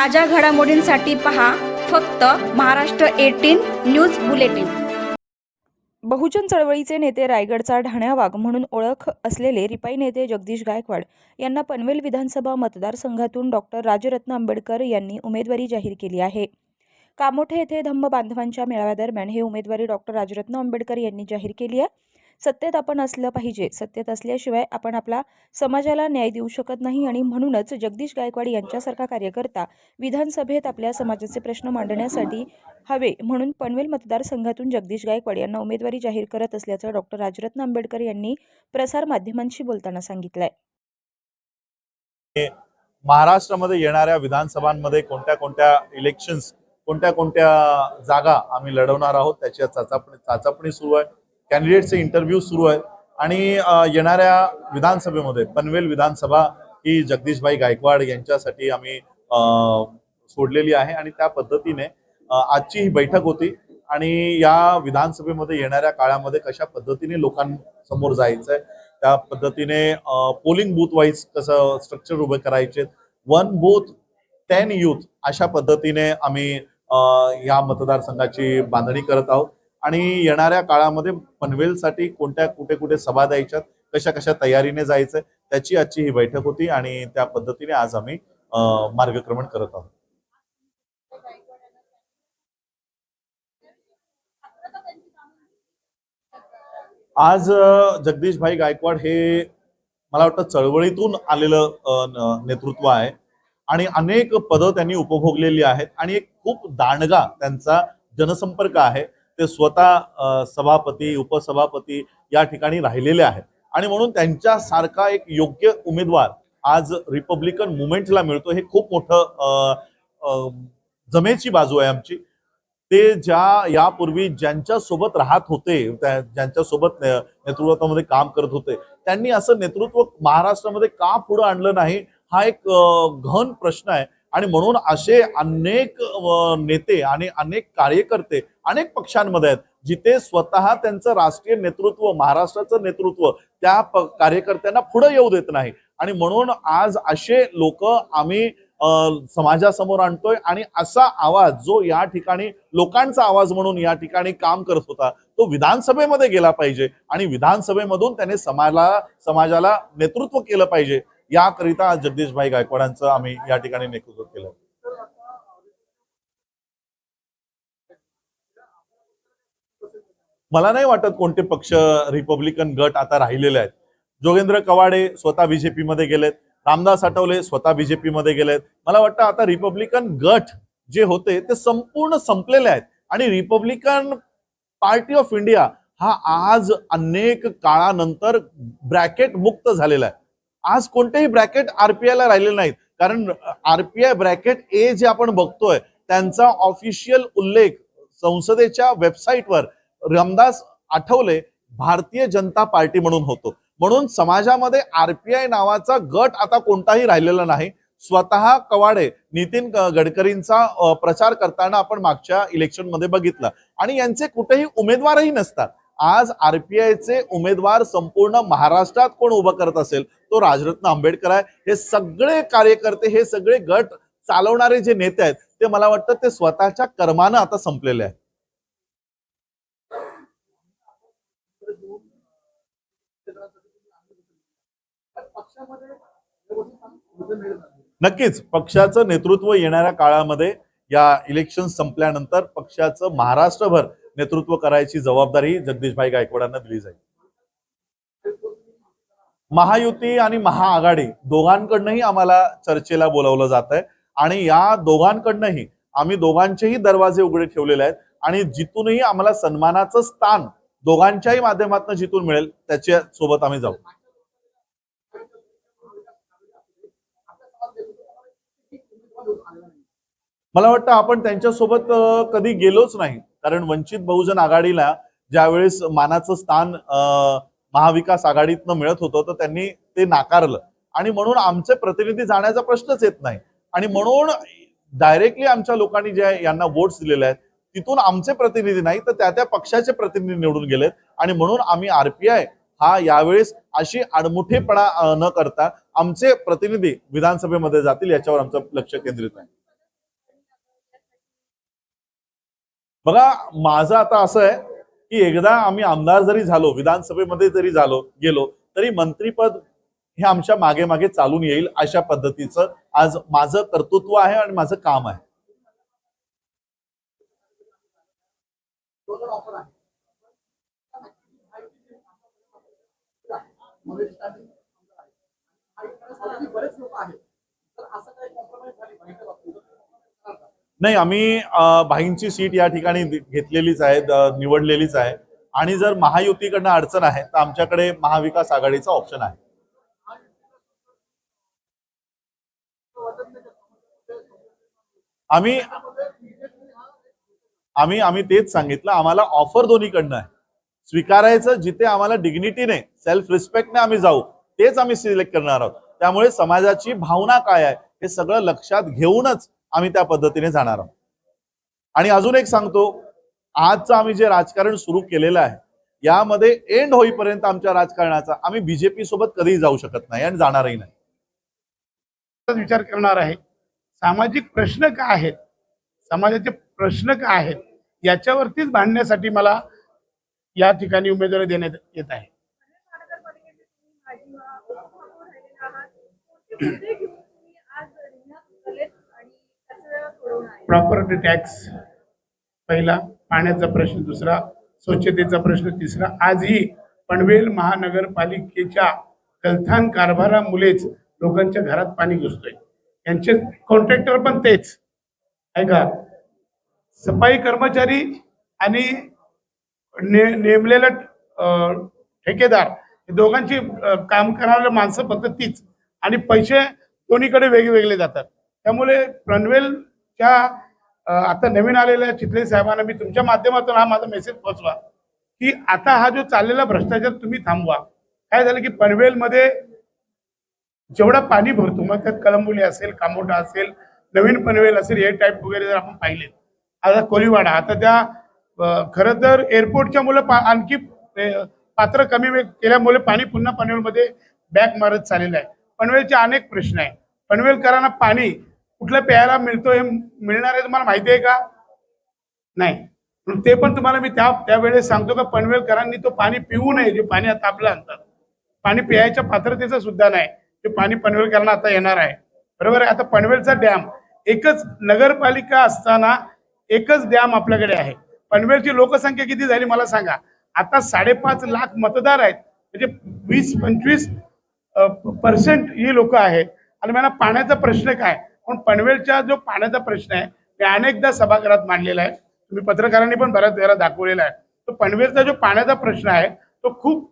ताज्या घडामोडींसाठी पहा फक्त महाराष्ट्र एटीन न्यूज बुलेटिन. बहुजन चळवळीचे नेते रायगडचा ढाण्या वाघ म्हणून ओळख असलेले रिपाई नेते जगदीश गायकवाड यांना पनवेल विधानसभा मतदारसंघातून डॉक्टर राजरत्न आंबेडकर यांनी उमेदवारी जाहीर केली आहे. कामोठे येथे धम्म बांधवांच्या मेळाव्यादरम्यान हे उमेदवारी डॉक्टर राजरत्न आंबेडकर यांनी जाहीर केली आहे. सत्तेत आपण असलं पाहिजे. सत्तेत असल्याशिवाय आपण आपला समाजाला न्याय देऊ शकत नाही आणि म्हणूनच जगदीश गायकवाड यांच्यासारखा कार्यकर्ता विधानसभेत आपल्या समाजाचे प्रश्न मांडण्यासाठी हवे म्हणून पनवेल मतदारसंघातून जगदीश गायकवाड यांना उमेदवारी जाहीर करत असल्याचं डॉक्टर राजरत्न आंबेडकर यांनी प्रसारमाध्यमांशी बोलताना सांगितलंय. महाराष्ट्रामध्ये येणाऱ्या विधानसभांमध्ये कोणत्या कोणत्या इलेक्शन्स कोणत्या कोणत्या जागा आम्ही लढवणार आहोत त्याची चाचापणी चाचापणी सुरू आहे. कॅन्डिडेटचे इंटरव्ह्यू सुरू आहे आणि येणाऱ्या विधानसभेमध्ये पनवेल विधानसभा ही जगदीशभाई गायकवाड यांच्यासाठी आम्ही अ, सोडलेली आहे. आणि त्या पद्धतीने आजची ही बैठक होती. आणि या विधानसभेमध्ये येणाऱ्या काळामध्ये कशा पद्धतीने लोकांसमोर जायचंय त्या पद्धतीने पोलिंग बूथ वाईज कसं स्ट्रक्चर उभे करायचे वन बूथ टेन युथ अशा पद्धतीने आम्ही या मतदारसंघाची बांधणी करत आहोत. आणि येणाऱ्या काळामध्ये पनवेलसाठी कोणत्या कुठे कुठे सभा द्यायच्यात कशा कशा तयारीने जायचं त्याची आजची ही बैठक होती आणि त्या पद्धतीने आज आम्ही मार्गक्रमण करत आहोत. आज जगदीशभाई गायकवाड हे मला वाटतं चळवळीतून आलेलं नेतृत्व आहे. आणि अनेक पदं त्यांनी उपभोगलेली आहेत आणि एक खूप दांडगा त्यांचा जनसंपर्क आहे. ते स्वतः सभापती उपसभापती या ठिकाणी राहिलेले आहेत. आणि म्हणून त्यांच्यासारखा एक योग्य उमेदवार आज रिपब्लिकन मुवमेंटला मिळतो हे खूप मोठं जमेची बाजू आहे आमची. ते ज्या यापूर्वी ज्यांच्या सोबत राहत होते ज्यांच्या सोबत नेतृत्वामध्ये काम करत होते त्यांनी असं नेतृत्व महाराष्ट्रामध्ये का पुढं आणलं नाही हा एक घन प्रश्न आहे. आणि म्हणून असे अनेक नेते आणि अनेक कार्यकर्ते अनेक पक्षांमध्ये आहेत जिथे स्वतः त्यांचं राष्ट्रीय नेतृत्व महाराष्ट्राचं नेतृत्व त्या कार्यकर्त्यांना पुढे येऊ देत नाही. आणि म्हणून आज असे लोक आम्ही समाजासमोर आणतोय आणि असा आवाज जो या ठिकाणी लोकांचा आवाज म्हणून या ठिकाणी काम करत होता तो विधानसभेमध्ये गेला पाहिजे आणि विधानसभेमधून त्याने समाजाला समाजाला नेतृत्व केलं पाहिजे. याकरिता जगदीशभाई गायकवाडांचं आम्ही या ठिकाणी नेतृत्व केलं. मला नाही वाटत कोणते पक्ष रिपब्लिकन गट आता राहिलेले आहेत. जोगेंद्र कवाडे स्वतः बीजेपी मध्ये गेलेत. रामदास आठवले स्वतः बीजेपी मध्ये गेलेत. मला वाटतं आता रिपब्लिकन गट जे होते ते संपूर्ण संपलेले आहेत. आणि रिपब्लिकन पार्टी ऑफ इंडिया हा आज अनेक काळानंतर ब्रॅकेट मुक्त झालेला आहे. आज कोणतेही ब्रॅकेट आरपीआय ला राहिले नाहीत. कारण आरपीआय ब्रॅकेट ए जे आपण बघतोय त्यांचा ऑफिशियल उल्लेख संसदेच्या वेबसाईटवर रामदास आठवले भारतीय जनता पार्टी म्हणून होतो. म्हणून समाजामध्ये आरपीआय नावाचा गट आता कोणताही राहिलेला नाही. स्वतः कवाडे नितीन गडकरींचा प्रचार करताना आपण मागच्या इलेक्शनमध्ये बघितलं. आणि यांचे कुठेही उमेदवारही नसतात. आज आरपीआयचे उमेदवार संपूर्ण महाराष्ट्रात कोण उभं करत असेल? तो राजरत्न आंबेडकर आहे. हे सगळे कार्यकर्ते हे सगळे गट चालवणारे जे नेते आहेत ते मला वाटतं ते स्वतःच्या कर्मानं आता संपलेले आहेत. नक्कीच पक्षाचं नेतृत्व येणाऱ्या काळामध्ये या इलेक्शन संपल्यानंतर पक्षाचं महाराष्ट्रभर नेतृत्व करायची जबाबदारी जगदीशभाई गायकवाडांना दिली जाईल. महायुती आणि महाआघाडी दोघांकडनंही आम्हाला चर्चेला बोलावलं जात आहे आणि या दोघांकडनंही आम्ही दोघांचेही दरवाजे उघडे ठेवलेले आहेत. आणि जिथूनही आम्हाला सन्मानाचं स्थान दोघांच्याही माध्यमातून जिथून मिळेल त्याच्या सोबत आम्ही जाऊ. मला वाटतं आपण त्यांच्यासोबत कधी गेलोच नाही. कारण वंचित बहुजन आघाडीला ज्यावेळेस मानाचं स्थान महाविकास आघाडीतनं मिळत होतं तर त्यांनी ते नाकारलं. आणि म्हणून आमचे प्रतिनिधी जाण्याचा प्रश्नच येत नाही. आणि म्हणून डायरेक्टली आमच्या लोकांनी जे यांना वोट्स दिलेले आहेत तिथून आमचे प्रतिनिधी नाही तर त्या त्या पक्षाचे प्रतिनिधी निवडून गेलेत. आणि म्हणून आम्ही आरपीआय हा यावेळेस अशी आडमुठेपणा न करता आमचे प्रतिनिधी विधानसभेमध्ये जातील याच्यावर आमचं लक्ष केंद्रित आहे. बघा माझं आता असं आहे की एकदा आम्ही आमदार जरी झालो विधानसभेमध्ये जरी झालो गेलो तरी मंत्रीपद हे आमच्या मागे मागे चालून येईल अशा पद्धतीचं आज माझं कर्तृत्व आहे आणि माझं काम आहे. नाही आम्ही भाईंची सीट या ठिकाणी घेतलेलीच आहे निवडलेलीच आहे. आणि जर महायुतीकडनं अडचण आहे तर आमच्याकडे महाविकास आघाडीचा ऑप्शन आहे. आम्ही आम्ही आम्ही तेच सांगितलं आम्हाला ऑफर दोन्हीकडनं आहे. स्वीकारायचं जिथे आम्हाला डिग्निटीने सेल्फ रिस्पेक्टने आम्ही जाऊ तेच आम्ही सिलेक्ट करणार आहोत. त्यामुळे समाजाची भावना काय आहे हे सगळं लक्षात घेऊनच आम्ही त्या पद्धतीने जाणार आहोत आणि अजून एक सांगतो आजचं आम्ही जे राजकारण सुरू केलेलं आहे यामध्ये एंड होईपर्यंत आमच्या राजकारणाचा आम्ही बीजेपी सोबत कधीही जाऊ शकत नाही आणि जाणारही नाही विचार करणार आहे सामाजिक प्रश्न काय आहेत समाजाचे प्रश्न काय आहेत याच्यावरतीच भांडण्यासाठी मला या ठिकाणी उमेदवारी देण्यात येत आहे प्रॉपर्टी टॅक्स पहिला पाण्याचा प्रश्न दुसरा स्वच्छतेचा प्रश्न तिसरा. आजही पनवेल महानगरपालिकेच्या गलथान कारभारामुळेच लोकांच्या घरात पाणी घुसतोय. यांचे कॉन्ट्रॅक्टर पण तेच. ऐका सफाई कर्मचारी आणि ने नेमलेला ठेकेदार हे दोघांची काम करणारे माणसं फक्त तीच. आणि पैसे दोन्हीकडे वेगवेगळे जातात. त्यामुळे पनवेल त्या आता नवीन आलेल्या चितले साहेबांना मी तुमच्या माध्यमातून हा माझा मेसेज पोहोचवा. की आता हा जो चाललेला भ्रष्टाचार तुम्ही थांबवा. काय झालं की पनवेलमध्ये जेवढा पाणी भरतो मग त्यात कळंबोली असेल कामोटा असेल नवीन पनवेल असेल हे टाईप वगैरे जर आपण पाहिले आता कोलीवाडा आता त्या खरं तर एअरपोर्टच्या मुलं पा- आणखी पात्र कमी केल्यामुळे पाणी पुन्हा पनवेलमध्ये बॅक मारत चाललेलं आहे. पनवेलचे अनेक प्रश्न आहे पनवेलकरांना पाणी कुठलं प्यायला मिळतो हे मिळणार आहे तुम्हाला माहिती आहे का? नाही. ते पण तुम्हाला मी त्या त्यावेळेस सांगतो का पनवेलकरांनी तो पाणी पिऊ नये जे पाणी आता आपलं आणतात. पाणी प्यायच्या पात्रतेचं सुद्धा नाही. ते पाणी पनवेलकरांना आता येणार आहे. बरोबर आहे? आता पनवेलचा डॅम एकच नगरपालिका असताना एकच डॅम आपल्याकडे आहे. पनवेलची लोकसंख्या किती झाली मला सांगा. आता साडेपाच लाख मतदार आहेत. म्हणजे वीस पंचवीस पर्सेंट ही लोक आहेत. आणि मला पाण्याचा प्रश्न काय? पण पनवेलचा जो पाण्याचा प्रश्न आहे मी अनेकदा सभागृहात मांडलेला आहे. तुम्ही पत्रकारांनी पण बऱ्याच वेळा दाखवलेला आहे. तो पनवेलचा जो पाण्याचा प्रश्न आहे तो खूप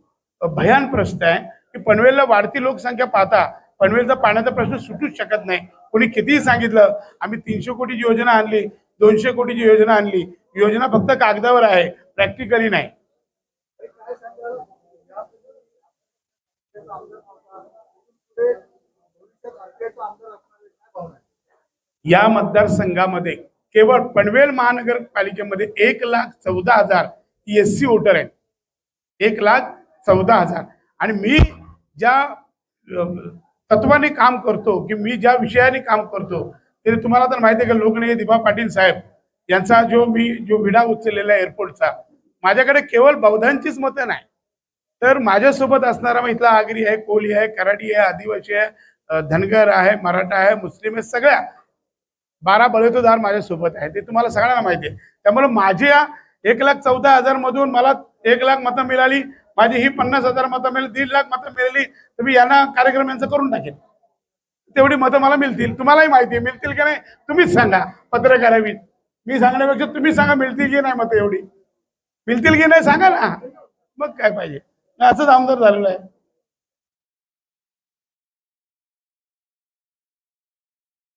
भयान प्रश्न आहे की पनवेलला वाढती लोकसंख्या पाहता पनवेलचा पाण्याचा प्रश्न सुटूच शकत नाही. कोणी कितीही सांगितलं आम्ही तीनशे कोटीची योजना आणली दोनशे कोटीची योजना आणली योजना फक्त कागदावर आहे प्रॅक्टिकली नाही. या मतदारसंघामध्ये केवळ पनवेल महानगरपालिकेमध्ये एक लाख चौदा हजार एस सी वोटर आहेत. एक लाख चौदा हजार. आणि मी ज्या तत्वाने काम करतो की मी ज्या विषयाने काम करतो ते तुम्हाला तर माहिती आहे का लोकनेते दिबा पाटील साहेब यांचा जो मी जो विडा उचललेला आहे एअरपोर्टचा माझ्याकडे केवळ बौद्धांचीच मतं नाही. तर माझ्यासोबत असणारा मग इथला आगरी आहे कोली आहे कराडी आहे आदिवासी आहे धनगर आहे मराठा आहे मुस्लिम आहे सगळ्या बारा बळेतोदार माझ्यासोबत आहे. ते तुम्हाला सगळ्यांना माहिती आहे. त्यामुळे माझ्या एक लाख चौदा हजार मधून मला एक लाख मतं मिळाली. माझी ही पन्नास हजार मतं मिळाली दीड लाख मतं मिळाली. तर मी यांना कार्यक्रम यांचं करून टाकेन तेवढी मतं मला मिळतील. तुम्हालाही माहिती आहे. मिळतील की नाही? तुम्हीच सांगा. पत्रकारावी मी सांगण्यापेक्षा तुम्ही सांगा मिळतील की नाही मतं एवढी. मिळतील की नाही सांगा ना. मग काय पाहिजे? असंच आमदार झालेलं आहे.